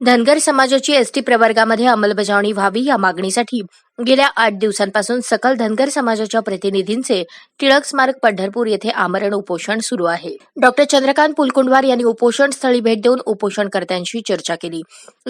धनगर समाजाची एसटी प्रवर्गामध्ये अंमलबजावणी व्हावी या मागणीसाठी गेल्या आठ दिवसांपासून सकल धनगर समाजाच्या प्रतिनिधींचे टिळक स्मारक पंढरपूर येथे आमरण उपोषण सुरू आहे. डॉक्टर चंद्रकांत पुलकुंडवार यांनी उपोषण स्थळी भेट देऊन उपोषणकर्त्यांशी चर्चा केली.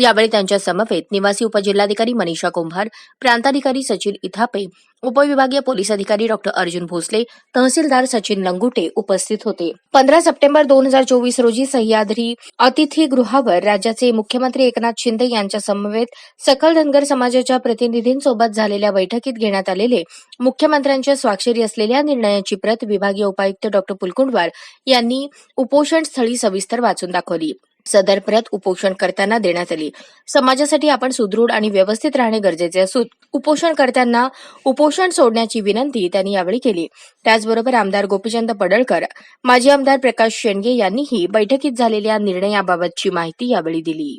यावेळी त्यांच्या समवेत निवासी उपजिल्हाधिकारी मनीषा कुंभार प्रांताधिकारी सचिन इथापे उपविभागीय पोलीस अधिकारी डॉक्टर अर्जुन भोसले तहसीलदार सचिन लंगुटे उपस्थित होते. पंधरा सप्टेंबर दोन हजार चोवीस रोजी सह्याद्री अतिथीगृहावर राज्याचे मुख्यमंत्री एकनाथ शिंदे यांच्या समवेत सकल धनगर समाजाच्या प्रतिनिधींसोबत झालेल्या बैठकीत घेण्यात आलेले मुख्यमंत्र्यांच्या स्वाक्षरी असलेल्या निर्णयाची प्रत विभागीय उपायुक्त डॉक्टर पुलकुंडवार यांनी उपोषण स्थळी सविस्तर वाचून दाखवली. सदर प्रत उपोषण करताना देण्यात आली. समाजासाठी आपण सुदृढ आणि व्यवस्थित राहणे गरजेचे असून उपोषणकर्त्यांना उपोषण सोडण्याची विनंती त्यांनी यावेळी केली. त्याचबरोबर आमदार गोपीचंद पडळकर माजी आमदार प्रकाश शेंडगे यांनीही बैठकीत झालेल्या निर्णयाबाबतची माहिती यावेळी दिली.